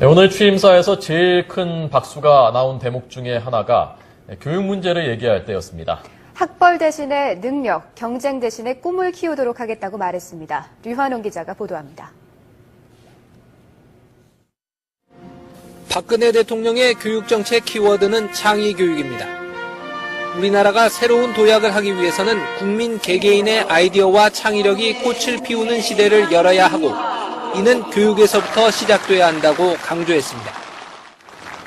네, 오늘 취임사에서 제일 큰 박수가 나온 대목 중에 하나가 교육 문제를 얘기할 때였습니다. 학벌 대신에 능력, 경쟁 대신에 꿈을 키우도록 하겠다고 말했습니다. 류환홍 기자가 보도합니다. 박근혜 대통령의 교육정책 키워드는 창의 교육입니다. 우리나라가 새로운 도약을 하기 위해서는 국민 개개인의 아이디어와 창의력이 꽃을 피우는 시대를 열어야 하고 이는 교육에서부터 시작돼야 한다고 강조했습니다.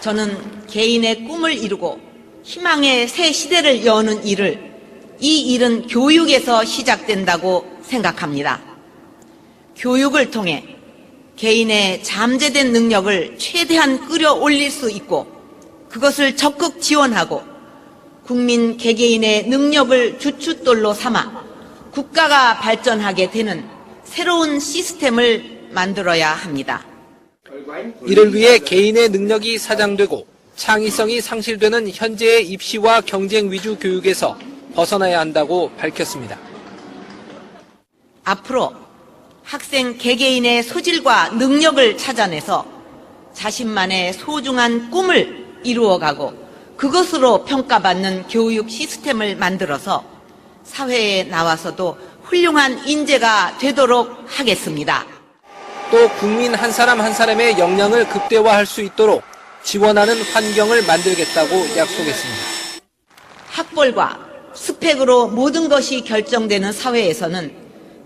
저는 개인의 꿈을 이루고 희망의 새 시대를 여는 일을 이 일은 교육에서 시작된다고 생각합니다. 교육을 통해 개인의 잠재된 능력을 최대한 끌어올릴 수 있고 그것을 적극 지원하고 국민 개개인의 능력을 주춧돌로 삼아 국가가 발전하게 되는 새로운 시스템을 만들어야 합니다. 이를 위해 개인의 능력이 사장되고 창의성이 상실되는 현재의 입시와 경쟁 위주 교육에서 벗어나야 한다고 밝혔습니다. 앞으로 학생 개개인의 소질과 능력을 찾아내서 자신만의 소중한 꿈을 이루어가고 그것으로 평가받는 교육 시스템을 만들어서 사회에 나와서도 훌륭한 인재가 되도록 하겠습니다. 또 국민 한 사람 한 사람의 역량을 극대화할 수 있도록 지원하는 환경을 만들겠다고 약속했습니다. 학벌과 스펙으로 모든 것이 결정되는 사회에서는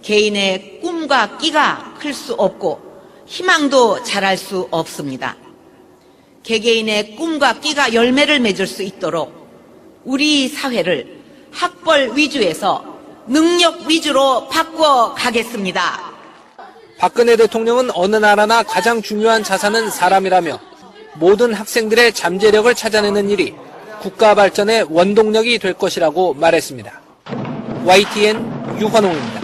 개인의 꿈과 끼가 클 수 없고 희망도 자랄 수 없습니다. 개개인의 꿈과 끼가 열매를 맺을 수 있도록 우리 사회를 학벌 위주에서 능력 위주로 바꿔 가겠습니다. 박근혜 대통령은 어느 나라나 가장 중요한 자산은 사람이라며 모든 학생들의 잠재력을 찾아내는 일이 국가 발전의 원동력이 될 것이라고 말했습니다. YTN 유환홍입니다.